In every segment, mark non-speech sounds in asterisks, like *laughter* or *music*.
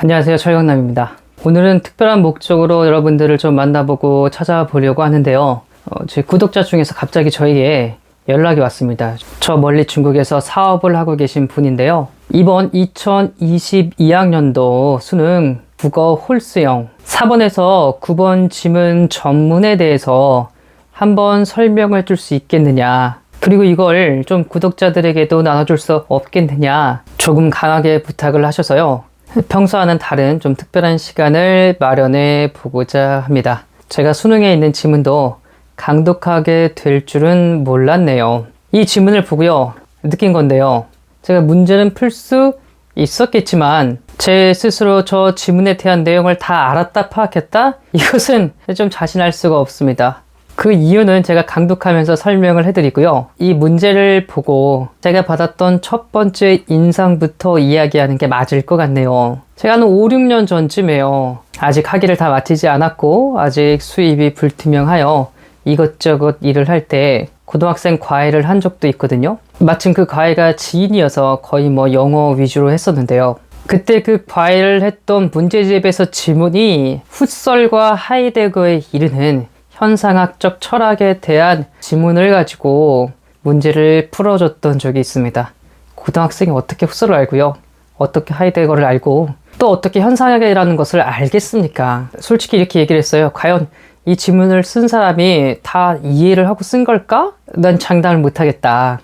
안녕하세요. 철경남입니다. 오늘은 특별한 목적으로 여러분들을 좀 만나보고 찾아보려고 하는데요. 어, 제 구독자 중에서 갑자기 저에게 연락이 왔습니다. 저 멀리 중국에서 사업을 하고 계신 분인데요. 이번 2022학년도 수능 국어 홀수형 4번에서 9번 지문 전문에 대해서 한번 설명을 줄수 있겠느냐. 그리고 이걸 좀 구독자들에게도 나눠줄 수 없겠느냐. 조금 강하게 부탁을 하셔서요. 평소와는 다른 좀 특별한 시간을 마련해 보고자 합니다. 제가 수능에 있는 지문도 강독하게 될 줄은 몰랐네요. 이 지문을 보고요. 느낀 건데요. 제가 문제는 풀 수 있었겠지만 제 스스로 저 지문에 대한 내용을 다 알았다 파악했다? 이것은 좀 자신할 수가 없습니다. 그 이유는 제가 강독하면서 설명을 해드리고요. 이 문제를 보고 제가 받았던 첫 번째 인상부터 이야기하는 게 맞을 것 같네요. 제가 한 5, 6년 전쯤에요. 아직 학위를 다 마치지 않았고 아직 수입이 불투명하여 이것저것 일을 할 때 고등학생 과외를 한 적도 있거든요. 마침 그 과외가 지인이어서 거의 뭐 영어 위주로 했었는데요. 그때 그 과외를 했던 문제집에서 지문이 훗설과 하이데거에 이르는 현상학적 철학에 대한 지문을 가지고 문제를 풀어줬던 적이 있습니다. 고등학생이 어떻게 훗설을 알고요? 어떻게 하이데거를 알고 또 어떻게 현상학이라는 것을 알겠습니까? 솔직히 이렇게 얘기를 했어요. 과연 이 지문을 쓴 사람이 다 이해를 하고 쓴 걸까? 난 장담을 못하겠다.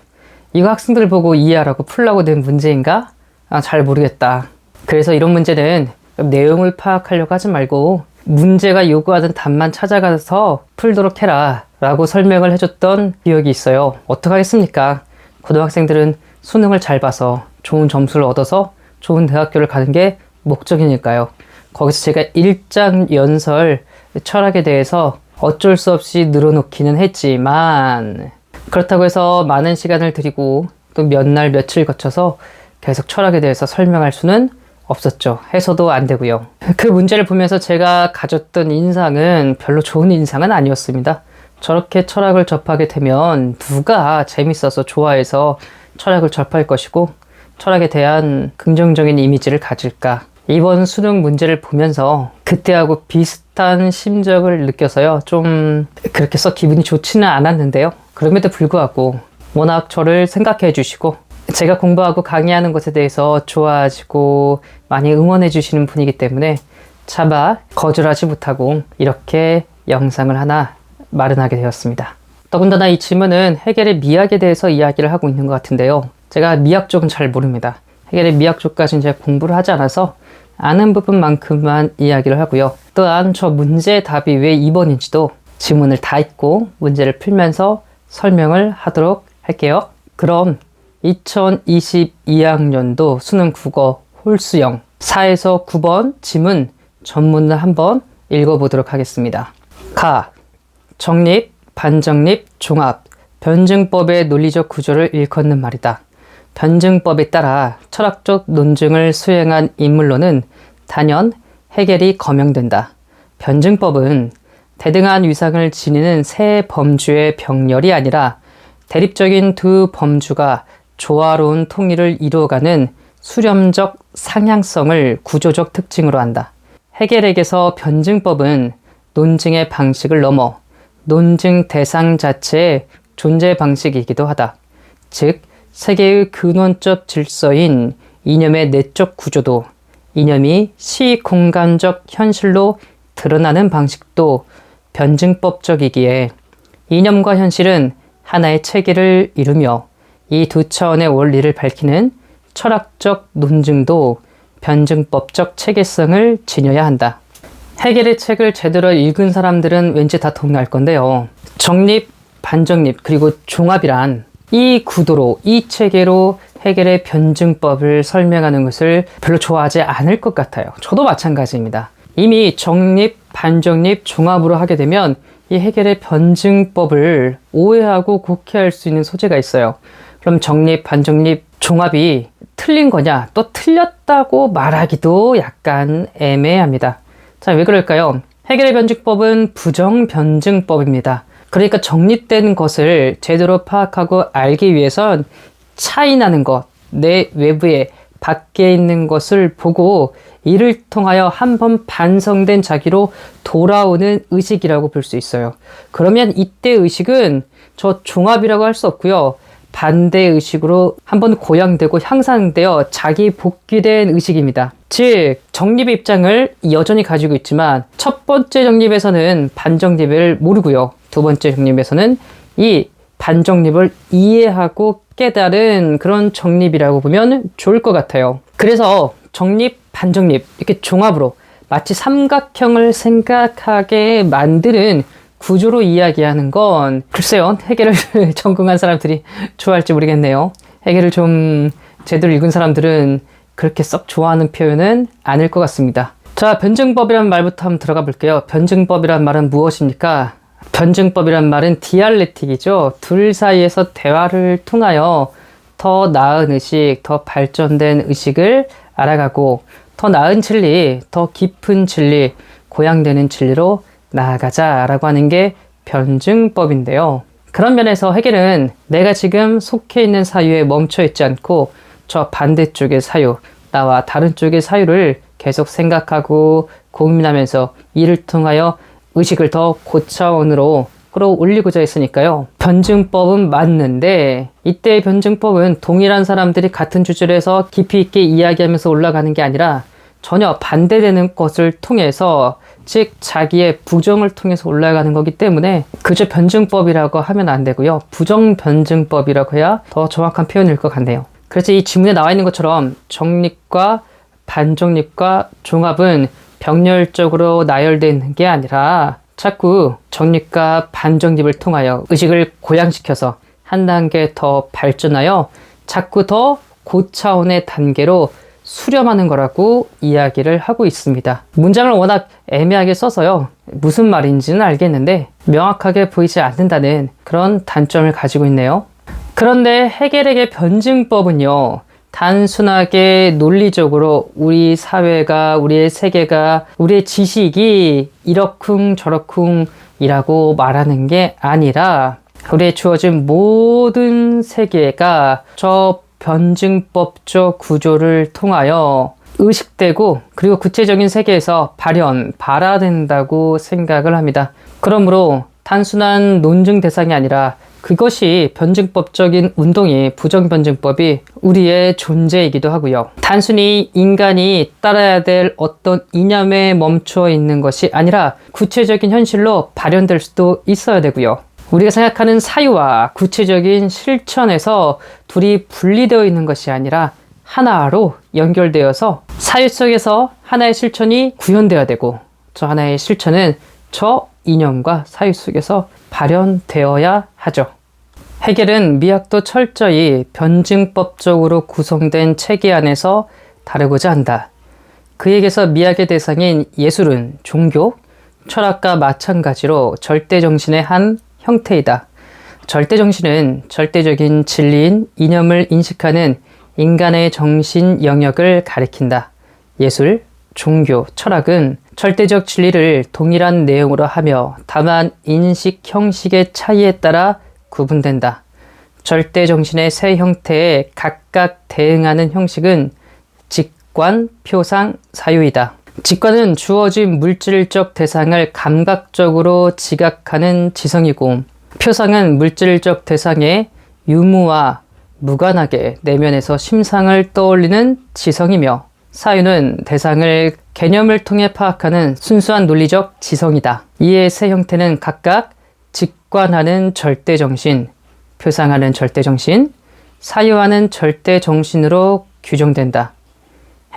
이거 학생들 보고 이해하라고 풀라고 낸 문제인가? 아, 잘 모르겠다. 그래서 이런 문제는 내용을 파악하려고 하지 말고 문제가 요구하는 답만 찾아가서 풀도록 해라 라고 설명을 해줬던 기억이 있어요. 어떡하겠습니까? 고등학생들은 수능을 잘 봐서 좋은 점수를 얻어서 좋은 대학교를 가는 게 목적이니까요. 거기서 제가 일장 연설 철학에 대해서 어쩔 수 없이 늘어놓기는 했지만 그렇다고 해서 많은 시간을 들이고 또 몇 날 며칠 거쳐서 계속 철학에 대해서 설명할 수는 없었죠. 해서도 안 되고요. 그 문제를 보면서 제가 가졌던 인상은 별로 좋은 인상은 아니었습니다. 저렇게 철학을 접하게 되면 누가 재밌어서 좋아해서 철학을 접할 것이고 철학에 대한 긍정적인 이미지를 가질까. 이번 수능 문제를 보면서 그때하고 비슷한 심정을 느껴서요. 좀 그렇게 써 기분이 좋지는 않았는데요. 그럼에도 불구하고 워낙 저를 생각해 주시고 제가 공부하고 강의하는 것에 대해서 좋아하시고 많이 응원해 주시는 분이기 때문에 차마 거절하지 못하고 이렇게 영상을 하나 마련하게 되었습니다. 더군다나 이 질문은 해겔의 미학에 대해서 이야기를 하고 있는 것 같은데요. 제가 미학 쪽은 잘 모릅니다. 해겔의 미학 쪽까지는 제가 공부를 하지 않아서 아는 부분만큼만 이야기를 하고요. 또한 저 문제의 답이 왜 2번인지도 지문을 다 읽고 문제를 풀면서 설명을 하도록 할게요. 그럼 2022학년도 수능 국어 홀수형 4에서 9번 지문 전문을 한번 읽어보도록 하겠습니다. 가, 정립, 반정립, 종합, 변증법의 논리적 구조를 일컫는 말이다. 변증법에 따라 철학적 논증을 수행한 인물로는 단연 해결이 거명된다. 변증법은 대등한 위상을 지니는 세 범주의 병렬이 아니라 대립적인 두 범주가 조화로운 통일을 이루어가는 수렴적 상향성을 구조적 특징으로 한다. 해겔에게서 변증법은 논증의 방식을 넘어 논증 대상 자체의 존재 방식이기도 하다. 즉, 세계의 근원적 질서인 이념의 내적 구조도 이념이 시공간적 현실로 드러나는 방식도 변증법적이기에 이념과 현실은 하나의 체계를 이루며 이 두 차원의 원리를 밝히는 철학적 논증도 변증법적 체계성을 지녀야 한다. 해겔의 책을 제대로 읽은 사람들은 왠지 다 동의할 건데요. 정립, 반정립, 그리고 종합이란 이 구도로, 이 체계로 해겔의 변증법을 설명하는 것을 별로 좋아하지 않을 것 같아요. 저도 마찬가지입니다. 이미 정립, 반정립, 종합으로 하게 되면 이 해결의 변증법을 오해하고 곡해할 수 있는 소재가 있어요. 그럼 정립, 반정립, 종합이 틀린 거냐? 또 틀렸다고 말하기도 약간 애매합니다. 자, 왜 그럴까요? 해결의 변증법은 부정 변증법입니다. 그러니까 정립된 것을 제대로 파악하고 알기 위해선 차이 나는 것, 내 외부에 밖에 있는 것을 보고 이를 통하여 한 번 반성된 자기로 돌아오는 의식이라고 볼 수 있어요. 그러면 이때 의식은 저 종합이라고 할 수 없고요. 반대 의식으로 한번 고양되고 향상되어 자기 복귀된 의식입니다. 즉, 정립의 입장을 여전히 가지고 있지만 첫 번째 정립에서는 반정립을 모르고요. 두 번째 정립에서는 이 반정립을 이해하고 깨달은 그런 정립이라고 보면 좋을 것 같아요. 그래서 정립, 반정립 이렇게 종합으로 마치 삼각형을 생각하게 만드는 구조로 이야기하는 건 글쎄요 해결을 *laughs* 전공한 사람들이 좋아할지 모르겠네요. 해결을 좀 제대로 읽은 사람들은 그렇게 썩 좋아하는 표현은 아닐 것 같습니다. 자, 변증법이라는 말부터 한번 들어가 볼게요. 변증법이란 말은 무엇입니까? 변증법이란 말은 디알레틱이죠. 둘 사이에서 대화를 통하여 더 나은 의식, 더 발전된 의식을 알아가고 더 나은 진리, 더 깊은 진리, 고양되는 진리로 나아가자 라고 하는 게 변증법인데요. 그런 면에서 해결은 내가 지금 속해 있는 사유에 멈춰 있지 않고 저 반대쪽의 사유, 나와 다른 쪽의 사유를 계속 생각하고 고민하면서 이를 통하여 의식을 더 고차원으로 끌어올리고자 했으니까요. 변증법은 맞는데 이때 변증법은 동일한 사람들이 같은 주제를 해서 깊이 있게 이야기하면서 올라가는 게 아니라 전혀 반대되는 것을 통해서 즉 자기의 부정을 통해서 올라가는 거기 때문에 그저 변증법이라고 하면 안 되고요. 부정 변증법이라고 해야 더 정확한 표현일 것 같네요. 그래서 이 지문에 나와 있는 것처럼 정립과 반정립과 종합은 병렬적으로 있는 게 아니라 자꾸 정립과 반정립을 통하여 의식을 고양시켜서 한 단계 더 발전하여 자꾸 더 고차원의 단계로 수렴하는 거라고 이야기를 하고 있습니다. 문장을 워낙 애매하게 써서요. 무슨 말인지는 알겠는데 명확하게 보이지 않는다는 그런 단점을 가지고 있네요. 그런데 해결에게 변증법은요. 단순하게 논리적으로 우리 사회가, 우리의 세계가, 우리의 지식이 이러쿵 저러쿵이라고 말하는 게 아니라 우리의 주어진 모든 세계가 저 변증법적 구조를 통하여 의식되고 그리고 구체적인 세계에서 발현, 발화된다고 생각을 합니다. 그러므로 단순한 논증 대상이 아니라 그것이 변증법적인 운동이 부정변증법이 우리의 존재이기도 하고요. 단순히 인간이 따라야 될 어떤 이념에 멈춰 있는 것이 아니라 구체적인 현실로 발현될 수도 있어야 되고요. 우리가 생각하는 사유와 구체적인 실천에서 둘이 분리되어 있는 것이 아니라 하나로 연결되어서 사유 속에서 하나의 실천이 구현되어야 되고 저 하나의 실천은 저 이념과 사유 속에서 발현되어야 하죠. 해결은 미학도 철저히 변증법적으로 구성된 체계 안에서 다루고자 한다. 그에게서 미학의 대상인 예술은 종교, 철학과 마찬가지로 절대 정신의 한 형태이다. 절대 정신은 절대적인 진리인 이념을 인식하는 인간의 정신 영역을 가리킨다. 예술, 종교, 철학은 절대적 진리를 동일한 내용으로 하며 다만 인식 형식의 차이에 따라 구분된다. 절대 정신의 세 형태에 각각 대응하는 형식은 직관, 표상, 사유이다. 직관은 주어진 물질적 대상을 감각적으로 지각하는 지성이고, 표상은 물질적 대상의 유무와 무관하게 내면에서 심상을 떠올리는 지성이며, 사유는 대상을 개념을 통해 파악하는 순수한 논리적 지성이다. 이의 세 형태는 각각 직관하는 절대 정신, 표상하는 절대 정신, 사유하는 절대 정신으로 규정된다.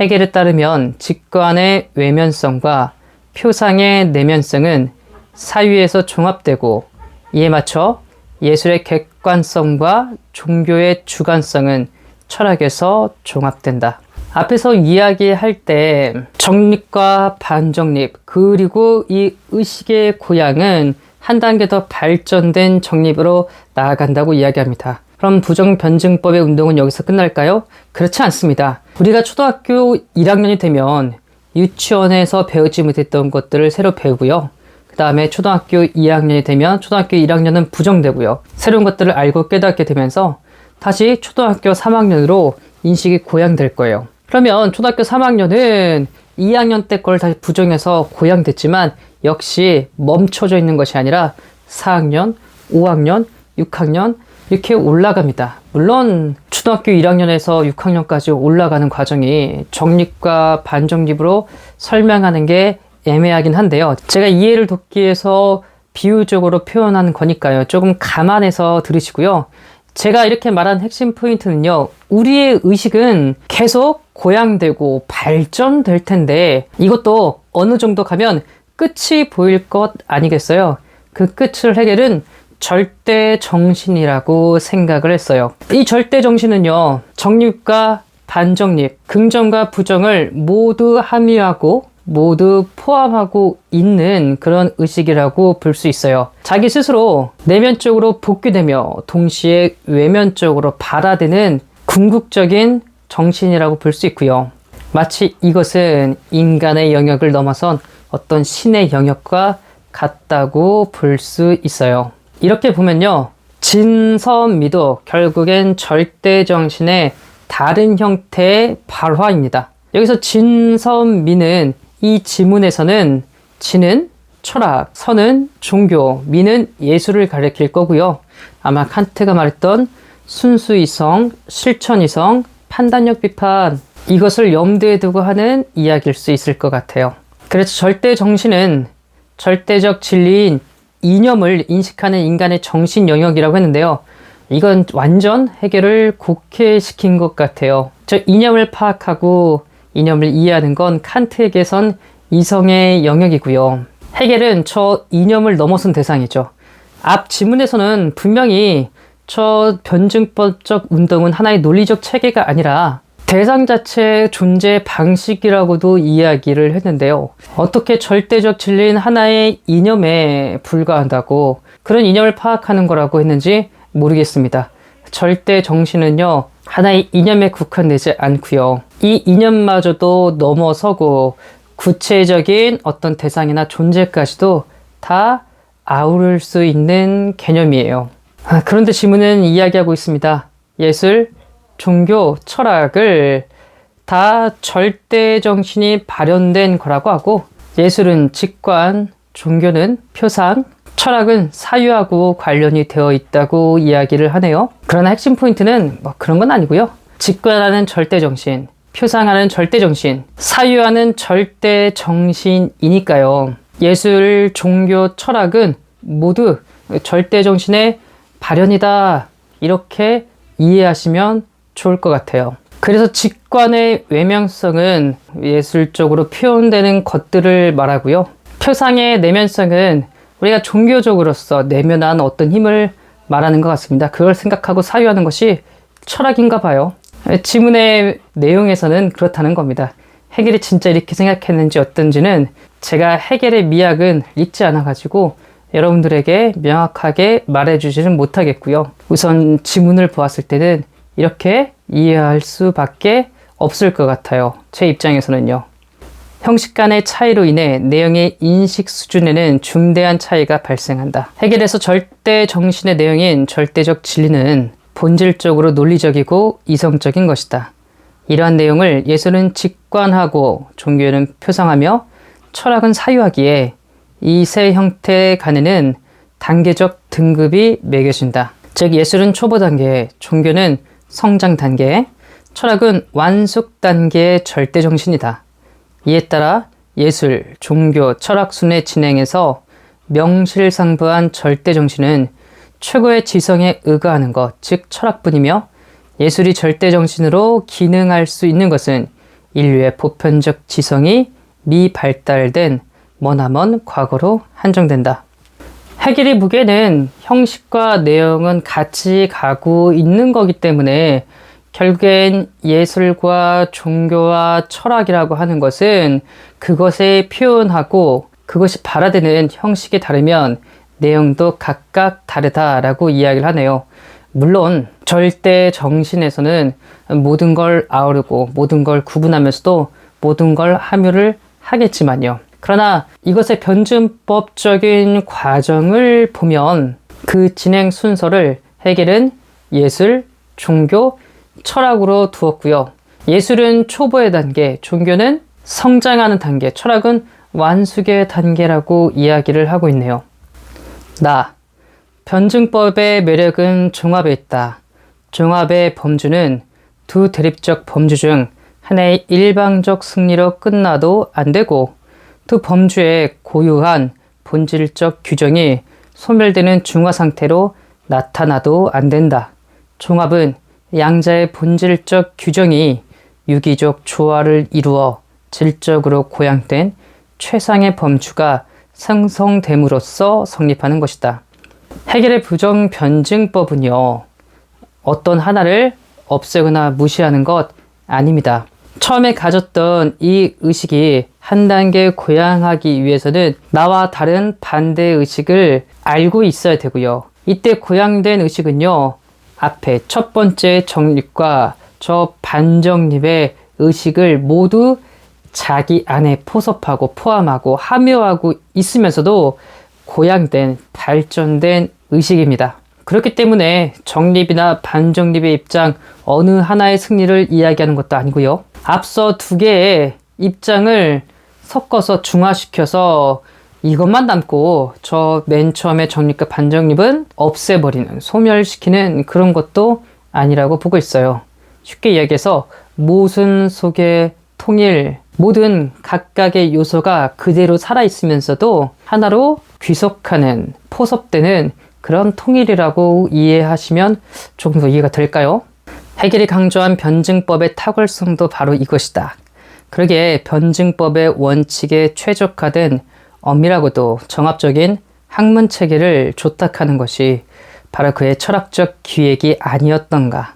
해겔에 따르면 직관의 외면성과 표상의 내면성은 사유에서 종합되고 이에 맞춰 예술의 객관성과 종교의 주관성은 철학에서 종합된다. 앞에서 이야기할 때 정립과 반정립 그리고 이 의식의 고향은 한 단계 더 발전된 정립으로 나아간다고 이야기합니다. 그럼 부정변증법의 운동은 여기서 끝날까요? 그렇지 않습니다. 우리가 초등학교 1학년이 되면 유치원에서 배우지 못했던 것들을 새로 배우고요. 그 다음에 초등학교 2학년이 되면 초등학교 1학년은 부정되고요. 새로운 것들을 알고 깨닫게 되면서 다시 초등학교 3학년으로 인식이 고양될 거예요. 그러면 초등학교 3학년은 2학년 때 걸 다시 부정해서 고양됐지만 역시 멈춰져 있는 것이 아니라 4학년, 5학년, 6학년 이렇게 올라갑니다. 물론 초등학교 1학년에서 6학년까지 올라가는 과정이 정립과 반정립으로 설명하는 게 애매하긴 한데요. 제가 이해를 돕기 위해서 비유적으로 표현하는 거니까요. 조금 감안해서 들으시고요. 제가 이렇게 말한 핵심 포인트는요. 우리의 의식은 계속 고양되고 발전될 텐데 이것도 어느 정도 가면 끝이 보일 것 아니겠어요? 그 끝을 해결은 절대 정신이라고 생각을 했어요. 이 절대 정신은요. 정립과 반정립, 긍정과 부정을 모두 함유하고 모두 포함하고 있는 그런 의식이라고 볼 수 있어요. 자기 스스로 내면적으로 복귀되며 동시에 외면적으로 발화되는 궁극적인 정신이라고 볼 수 있고요. 마치 이것은 인간의 영역을 넘어선 어떤 신의 영역과 같다고 볼 수 있어요. 이렇게 보면요. 진선미도 결국엔 절대 정신의 다른 형태의 발화입니다. 여기서 진선미는 이 지문에서는 진은 철학, 선은 종교, 미는 예술을 가리킬 거고요. 아마 칸트가 말했던 순수이성, 실천이성, 판단력 비판 이것을 염두에 두고 하는 이야기일 수 있을 것 같아요. 그래서 절대 정신은 절대적 진리인 이념을 인식하는 인간의 정신 영역이라고 했는데요. 이건 완전 해결을 곡해시킨 것 같아요. 저 이념을 파악하고 이념을 이해하는 건 칸트에게선 이성의 영역이고요. 해겔은 저 이념을 넘어선 대상이죠. 앞 지문에서는 분명히 저 변증법적 운동은 하나의 논리적 체계가 아니라 대상 자체의 존재 방식이라고도 이야기를 했는데요. 어떻게 절대적 진리인 하나의 이념에 불과한다고 그런 이념을 파악하는 거라고 했는지 모르겠습니다. 절대 정신은요, 하나의 이념에 국한되지 않고요. 이 이념마저도 넘어서고 구체적인 어떤 대상이나 존재까지도 다 아우를 수 있는 개념이에요. 아, 그런데 지문은 이야기하고 있습니다. 예술, 종교, 철학을 다 절대 정신이 발현된 거라고 하고 예술은 직관, 종교는 표상, 철학은 사유하고 관련이 되어 있다고 이야기를 하네요. 그러나 핵심 포인트는 뭐 그런 건 아니고요. 직관하는 절대 정신, 표상하는 절대 정신, 사유하는 절대 정신이니까요. 예술, 종교, 철학은 모두 절대 정신의 발현이다. 이렇게 이해하시면 좋을 것 같아요. 그래서 직관의 외면성은 예술적으로 표현되는 것들을 말하고요. 표상의 내면성은 우리가 종교적으로서 내면한 어떤 힘을 말하는 것 같습니다. 그걸 생각하고 사유하는 것이 철학인가 봐요. 지문의 내용에서는 그렇다는 겁니다. 해겔이 진짜 이렇게 생각했는지 어떤지는 제가 해겔의 미학은 읽지 않아가지고 여러분들에게 명확하게 말해주지는 못하겠고요. 우선 지문을 보았을 때는 이렇게 이해할 수밖에 없을 것 같아요. 제 입장에서는요. 형식 간의 차이로 인해 내용의 인식 수준에는 중대한 차이가 발생한다. 해결에서 절대 정신의 내용인 절대적 진리는 본질적으로 논리적이고 이성적인 것이다. 이러한 내용을 예술은 직관하고 종교는 표상하며 철학은 사유하기에 이 세 형태 간에는 단계적 등급이 매겨진다. 즉 예술은 초보 단계, 종교는 성장 단계, 철학은 완숙 단계의 절대 정신이다. 이에 따라 예술, 종교, 철학 순회 진행에서 명실상부한 절대 정신은 최고의 지성에 의거하는 것, 즉 철학뿐이며 예술이 절대 정신으로 기능할 수 있는 것은 인류의 보편적 지성이 미발달된 머나먼 과거로 한정된다. 해겔이 무게는 형식과 내용은 같이 가고 있는 거기 때문에 결국엔 예술과 종교와 철학이라고 하는 것은 그것에 표현하고 그것이 발화되는 형식이 다르면 내용도 각각 다르다라고 이야기를 하네요. 물론 절대 정신에서는 모든 걸 아우르고 모든 걸 구분하면서도 모든 걸 함유를 하겠지만요. 그러나 이것의 변증법적인 과정을 보면 그 진행 순서를 해결은 예술, 종교, 철학으로 두었고요. 예술은 초보의 단계, 종교는 성장하는 단계, 철학은 완숙의 단계라고 이야기를 하고 있네요. 나. 변증법의 매력은 종합에 있다. 종합의 범주는 두 대립적 범주 중 하나의 일방적 승리로 끝나도 안 되고 두 범주의 고유한 본질적 규정이 소멸되는 중화 상태로 나타나도 안 된다. 종합은 양자의 본질적 규정이 유기적 조화를 이루어 질적으로 고양된 최상의 범주가 상성됨으로써 성립하는 것이다. 해결의 부정 변증법은요, 어떤 하나를 없애거나 무시하는 것 아닙니다. 처음에 가졌던 이 의식이 한 단계 고양하기 위해서는 나와 다른 반대 의식을 알고 있어야 되고요. 이때 고양된 의식은요, 앞에 첫 번째 정립과 저 반정립의 의식을 모두 자기 안에 포섭하고 포함하고 함유하고 있으면서도 고양된 발전된 의식입니다. 그렇기 때문에 정립이나 반정립의 입장 어느 하나의 승리를 이야기하는 것도 아니고요. 앞서 두 개의 입장을 섞어서 중화시켜서 이것만 남고 저 맨 처음에 정립과 반정립은 없애버리는 소멸시키는 그런 것도 아니라고 보고 있어요. 쉽게 이야기해서 모순 속의 통일 모든 각각의 요소가 그대로 살아있으면서도 하나로 귀속하는 포섭되는 그런 통일이라고 이해하시면 조금 더 이해가 될까요? 해결이 강조한 변증법의 탁월성도 바로 이것이다. 그러게 변증법의 원칙에 최적화된 엄밀하고도 정합적인 학문 체계를 조탁하는 것이 바로 그의 철학적 기획이 아니었던가.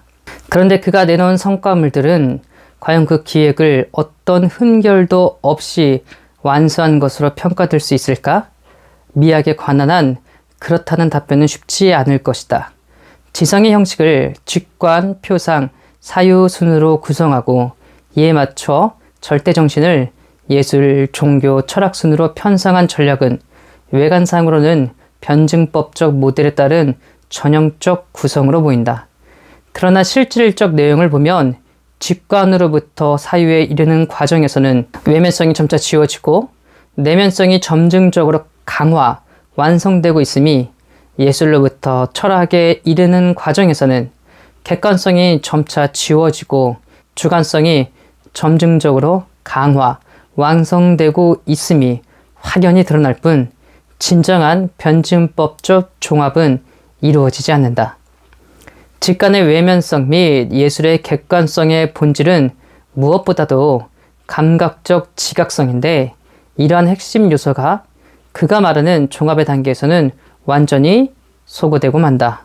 그런데 그가 내놓은 성과물들은 과연 그 기획을 어떤 흠결도 없이 완수한 것으로 평가될 수 있을까? 미학에 관한 한 그렇다는 답변은 쉽지 않을 것이다. 지성의 형식을 직관, 표상, 사유 순으로 구성하고 이에 맞춰 절대 정신을 예술, 종교, 철학 순으로 편성한 전략은 외관상으로는 변증법적 모델에 따른 전형적 구성으로 보인다. 그러나 실질적 내용을 보면 직관으로부터 사유에 이르는 과정에서는 외면성이 점차 지워지고 내면성이 점증적으로 강화, 완성되고 있음이 예술로부터 철학에 이르는 과정에서는 객관성이 점차 지워지고 주관성이 점증적으로 강화, 완성되고 있음이 확연히 드러날 뿐 진정한 변증법적 종합은 이루어지지 않는다. 직관의 외면성 및 예술의 객관성의 본질은 무엇보다도 감각적 지각성인데 이러한 핵심 요소가 그가 말하는 종합의 단계에서는 완전히 소거되고 만다.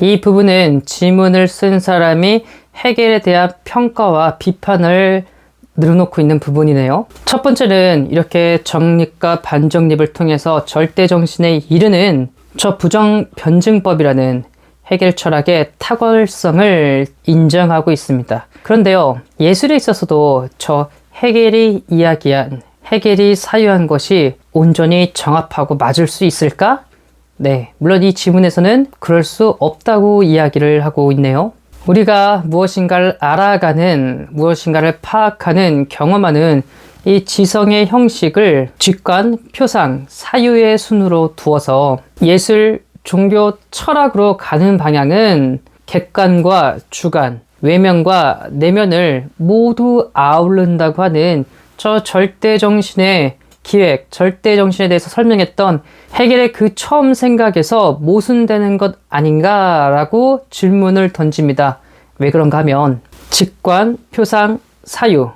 이 부분은 지문을 쓴 사람이 해결에 대한 평가와 비판을 늘어놓고 있는 부분이네요. 첫 번째는 이렇게 정립과 반정립을 통해서 절대 정신에 이르는 저 부정 변증법이라는 해결 철학의 탁월성을 인정하고 있습니다. 그런데요, 예술에 있어서도 저 해겔이 이야기한 해겔이 사유한 것이 온전히 정합하고 맞을 수 있을까? 네, 물론 이 지문에서는 그럴 수 없다고 이야기를 하고 있네요. 우리가 무엇인가를 알아가는, 무엇인가를 파악하는, 경험하는 이 지성의 형식을 직관, 표상, 사유의 순으로 두어서 예술, 종교, 철학으로 가는 방향은 객관과 주관, 외면과 내면을 모두 아우른다고 하는 저 절대 정신의 기획, 절대 정신에 대해서 설명했던 해결의 그 처음 생각에서 모순되는 것 아닌가라고 질문을 던집니다. 왜 그런가 하면 직관, 표상, 사유,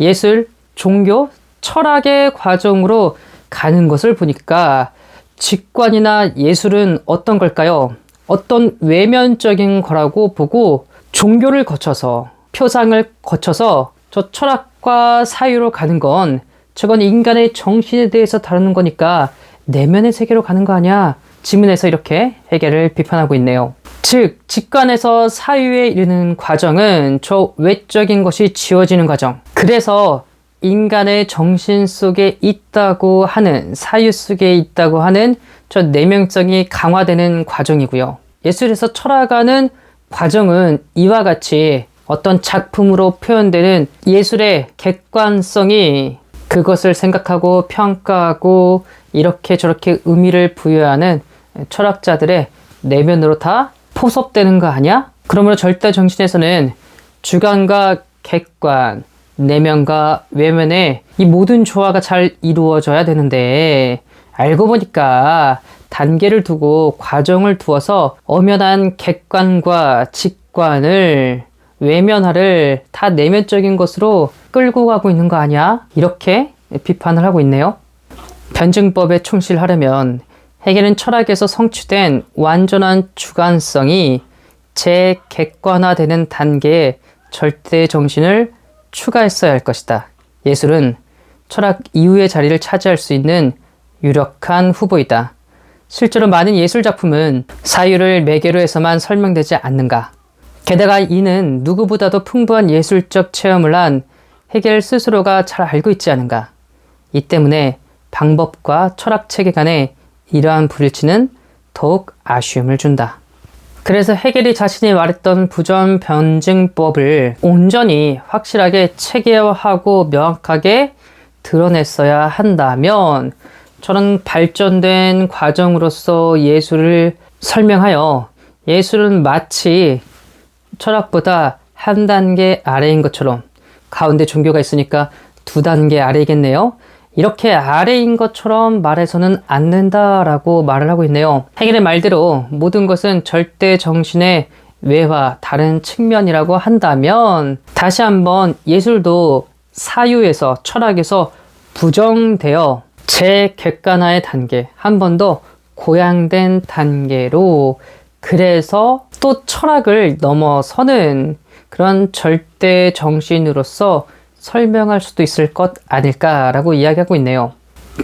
예술, 종교, 철학의 과정으로 가는 것을 보니까 직관이나 예술은 어떤 걸까요? 어떤 외면적인 거라고 보고 종교를 거쳐서 표상을 거쳐서 저 철학과 사유로 가는 건 저건 인간의 정신에 대해서 다루는 거니까 내면의 세계로 가는 거 아니야? 지문에서 이렇게 해결을 비판하고 있네요. 즉, 직관에서 사유에 이르는 과정은 저 외적인 것이 지워지는 과정. 그래서 인간의 정신 속에 있다고 하는, 사유 속에 있다고 하는 저 내면성이 강화되는 과정이고요. 예술에서 철학하는 과정은 이와 같이 어떤 작품으로 표현되는 예술의 객관성이 그것을 생각하고 평가하고 이렇게 저렇게 의미를 부여하는 철학자들의 내면으로 다 포섭되는 거 아니야? 그러므로 절대 정신에서는 주관과 객관, 내면과 외면의 이 모든 조화가 잘 이루어져야 되는데 알고 보니까 단계를 두고 과정을 두어서 엄연한 객관과 직관을 외면화를 다 내면적인 것으로 끌고 가고 있는 거 아니야? 이렇게 비판을 하고 있네요. 변증법에 충실하려면 해결은 철학에서 성취된 완전한 주관성이 재객관화되는 단계에 절대 정신을 추가했어야 할 것이다. 예술은 철학 이후의 자리를 차지할 수 있는 유력한 후보이다. 실제로 많은 예술 작품은 사유를 매개로 해서만 설명되지 않는가. 게다가 이는 누구보다도 풍부한 예술적 체험을 한 해겔 스스로가 잘 알고 있지 않은가. 이 때문에 방법과 철학 체계 간의 이러한 불일치는 더욱 아쉬움을 준다. 그래서 해겔이 자신이 말했던 부전 변증법을 온전히 확실하게 체계화하고 명확하게 드러냈어야 한다면 저는 발전된 과정으로서 예술을 설명하여 예술은 마치 철학보다 한 단계 아래인 것처럼 가운데 종교가 있으니까 두 단계 아래이겠네요. 이렇게 아래인 것처럼 말해서는 안 된다라고 말을 하고 있네요. 해결의 말대로 모든 것은 절대 정신의 외화, 다른 측면이라고 한다면 다시 한번 예술도 사유에서 철학에서 부정되어 재객관화의 단계, 한 번 더 고양된 단계로 그래서 또 철학을 넘어서는 그런 절대 정신으로서 설명할 수도 있을 것 아닐까라고 이야기하고 있네요.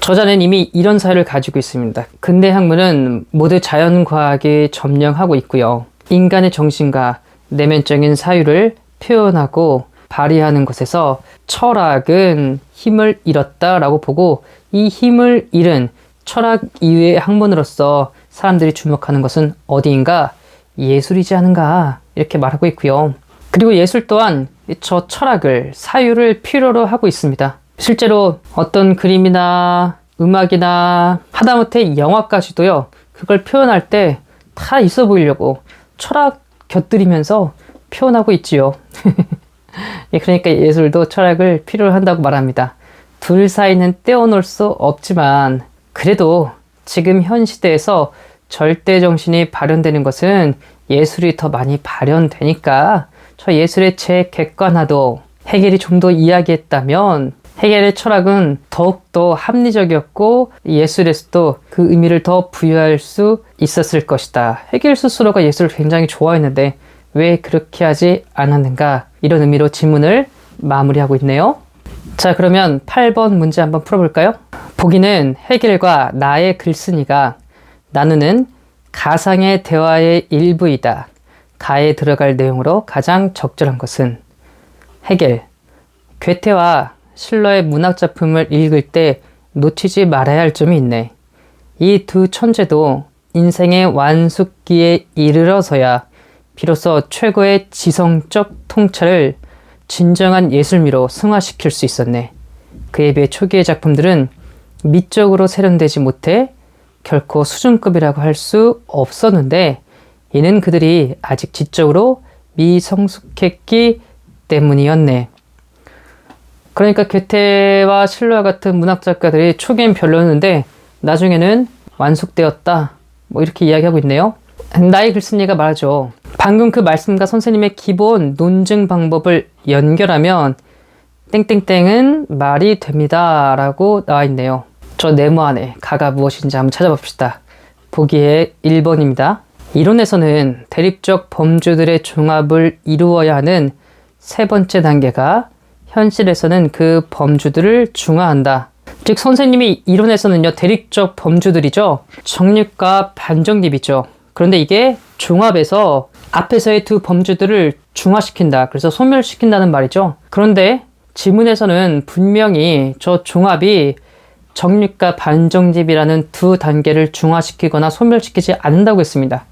저자는 이미 이런 사유를 가지고 있습니다. 근대 학문은 모두 자연과학에 점령하고 있고요. 인간의 정신과 내면적인 사유를 표현하고 발휘하는 것에서 철학은 힘을 잃었다라고 보고 이 힘을 잃은 철학 이외의 학문으로서 사람들이 주목하는 것은 어디인가 예술이지 않은가 이렇게 말하고 있고요. 그리고 예술 또한 저 철학을 사유를 필요로 하고 있습니다. 실제로 어떤 그림이나 음악이나 하다못해 영화까지도요. 그걸 표현할 때 다 있어 보이려고 철학 곁들이면서 표현하고 있지요. *laughs* 예, 그러니까 예술도 철학을 필요로 한다고 말합니다. 둘 사이는 떼어놓을 수 없지만 그래도 지금 현 시대에서 절대 정신이 발현되는 것은 예술이 더 많이 발현되니까 저 예술의 재객관화도 해겔이 좀 더 이야기했다면 해겔의 철학은 더욱더 합리적이었고 예술에서도 그 의미를 더 부여할 수 있었을 것이다. 해겔 스스로가 예술을 굉장히 좋아했는데 왜 그렇게 하지 않았는가 이런 의미로 질문을 마무리하고 있네요. 자 그러면 8번 문제 한번 풀어볼까요? 보기는 해겔과 나의 글쓴이가 나누는 가상의 대화의 일부이다. 가에 들어갈 내용으로 가장 적절한 것은 해겔, 괴테와 실러의 문학 작품을 읽을 때 놓치지 말아야 할 점이 있네. 이 두 천재도 인생의 완숙기에 이르러서야 비로소 최고의 지성적 통찰을 진정한 예술미로 승화시킬 수 있었네. 그에 비해 초기의 작품들은 미적으로 세련되지 못해 결코 수준급이라고 할 수 없었는데 이는 그들이 아직 지적으로 미성숙했기 때문이었네. 그러니까 괴테와 실로와 같은 문학 작가들이 초기엔 별로였는데 나중에는 완숙되었다. 뭐 이렇게 이야기하고 있네요. 나의 글쓴이가 말하죠. 방금 그 말씀과 선생님의 기본 논증 방법을 연결하면 땡땡땡은 말이 됩니다. 라고 나와 있네요. 저 네모 안에 가가 무엇인지 한번 찾아봅시다. 보기에 1번입니다. 이론에서는 대립적 범주들의 종합을 이루어야 하는 세 번째 단계가 현실에서는 그 범주들을 중화한다. 즉 선생님이 이론에서는요 대립적 범주들이죠 정립과 반정립이죠 그런데 이게 종합에서 앞에서의 두 범주들을 중화시킨다 그래서 소멸시킨다는 말이죠 그런데 지문에서는 분명히 저 종합이 정립과 반정립이라는 두 단계를 중화시키거나 소멸시키지 않는다고 했습니다.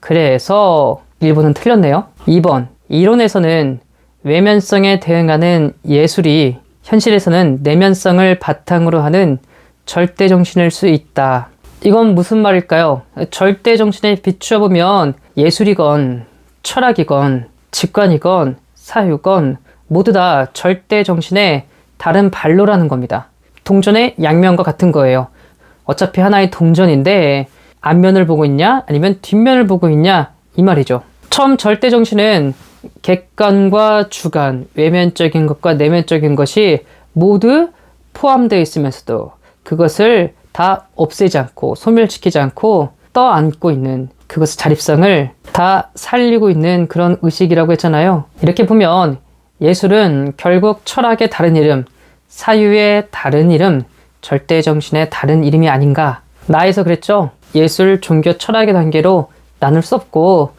그래서 1번은 틀렸네요. 2번. 이론에서는 외면성에 대응하는 예술이 현실에서는 내면성을 바탕으로 하는 절대 정신일 수 있다. 이건 무슨 말일까요? 절대 정신에 비추어 보면 예술이건 철학이건 직관이건 사유건 모두 다 절대 정신의 다른 발로라는 겁니다. 동전의 양면과 같은 거예요. 어차피 하나의 동전인데 앞면을 보고 있냐 아니면 뒷면을 보고 있냐 이 말이죠. 처음 절대 정신은 객관과 주관, 외면적인 것과 내면적인 것이 모두 포함되어 있으면서도 그것을 다 없애지 않고 소멸시키지 않고 떠안고 있는 그것의 자립성을 다 살리고 있는 그런 의식이라고 했잖아요. 이렇게 보면 예술은 결국 철학의 다른 이름, 사유의 다른 이름, 절대 정신의 다른 이름이 아닌가. 나에서 그랬죠. 예술, 종교, 철학의 단계로 나눌 수 없고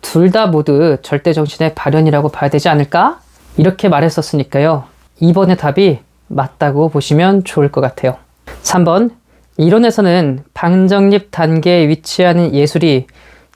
둘 다 모두 절대 정신의 발현이라고 봐야 되지 않을까? 이렇게 말했었으니까요. 2번의 답이 맞다고 보시면 좋을 것 같아요. 3번. 이론에서는 방정립 단계에 위치하는 예술이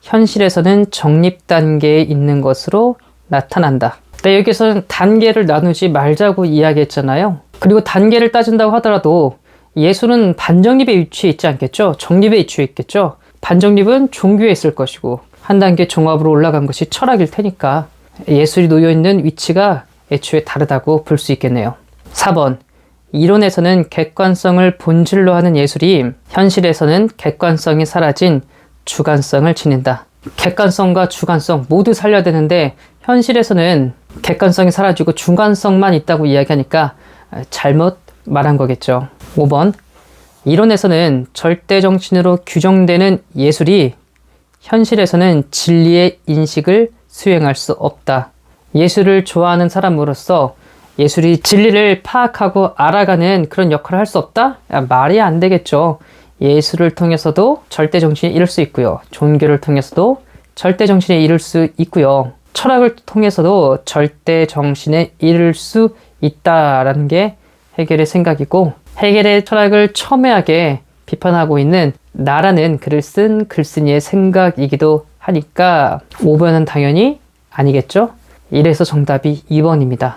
현실에서는 정립 단계에 있는 것으로 나타난다. 네, 여기서는 단계를 나누지 말자고 이야기했잖아요. 그리고 단계를 따진다고 하더라도 예술은 반정립에 위치해 있지 않겠죠? 정립에 위치해 있겠죠? 반정립은 종교에 있을 것이고 한 단계 종합으로 올라간 것이 철학일 테니까 예술이 놓여 있는 위치가 애초에 다르다고 볼 수 있겠네요. 4번. 이론에서는 객관성을 본질로 하는 예술이 현실에서는 객관성이 사라진 주관성을 지닌다. 객관성과 주관성 모두 살려야 되는데 현실에서는 객관성이 사라지고 주관성만 있다고 이야기하니까 잘못 말한 거겠죠. 5번. 이론에서는 절대 정신으로 규정되는 예술이 현실에서는 진리의 인식을 수행할 수 없다. 예술을 좋아하는 사람으로서 예술이 진리를 파악하고 알아가는 그런 역할을 할 수 없다? 야, 말이 안 되겠죠. 예술을 통해서도 절대 정신에 이룰 수 있고요. 종교를 통해서도 절대 정신에 이룰 수 있고요. 철학을 통해서도 절대 정신에 이룰 수 있다라는 게 해결의 생각이고 해결의 철학을 첨예하게 비판하고 있는 나라는 글을 쓴 글쓴이의 생각이기도 하니까 5번은 당연히 아니겠죠? 이래서 정답이 2번입니다.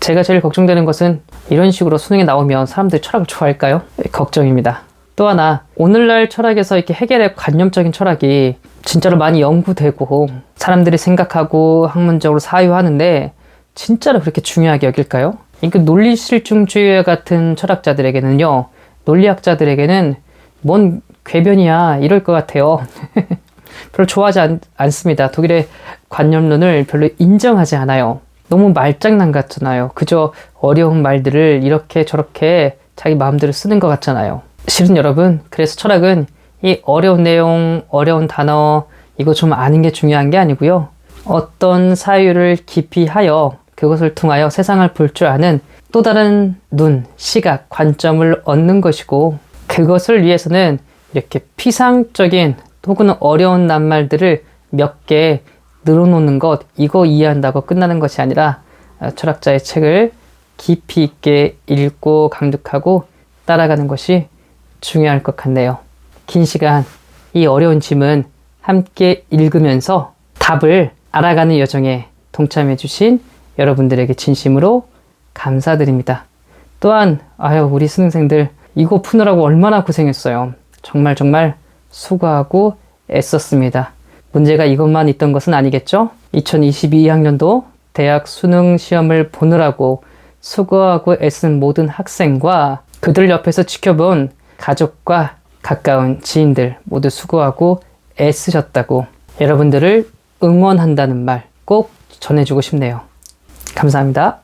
제가 제일 걱정되는 것은 이런 식으로 수능에 나오면 사람들이 철학을 좋아할까요? 걱정입니다. 또 하나, 오늘날 철학에서 이렇게 해결의 관념적인 철학이 진짜로 많이 연구되고 사람들이 생각하고 학문적으로 사유하는데 진짜로 그렇게 중요하게 여길까요? 그 논리실중주의 같은 철학자들에게는요, 논리학자들에게는 뭔 궤변이야 이럴 것 같아요. *laughs* 별로 좋아하지 않, 않습니다. 독일의 관념론을 별로 인정하지 않아요. 너무 말장난 같잖아요. 그저 어려운 말들을 이렇게 저렇게 자기 마음대로 쓰는 것 같잖아요. 실은 여러분, 그래서 철학은 이 어려운 내용, 어려운 단어, 이거 좀 아는 게 중요한 게 아니고요. 어떤 사유를 깊이 하여 그것을 통하여 세상을 볼 줄 아는 또 다른 눈, 시각, 관점을 얻는 것이고 그것을 위해서는 이렇게 피상적인 혹은 어려운 낱말들을 몇 개 늘어놓는 것, 이거 이해한다고 끝나는 것이 아니라 어, 철학자의 책을 깊이 있게 읽고 강독하고 따라가는 것이 중요할 것 같네요. 긴 시간 이 어려운 짐은 함께 읽으면서 답을 알아가는 여정에 동참해 주신 여러분들에게 진심으로 감사드립니다. 또한 아유 우리 수능생들 이거 푸느라고 얼마나 고생했어요. 정말 정말 수고하고 애썼습니다. 문제가 이것만 있던 것은 아니겠죠? 2022학년도 대학 수능 시험을 보느라고 수고하고 애쓴 모든 학생과 그들 옆에서 지켜본 가족과 가까운 지인들 모두 수고하고 애쓰셨다고 여러분들을 응원한다는 말 꼭 전해주고 싶네요. 감사합니다.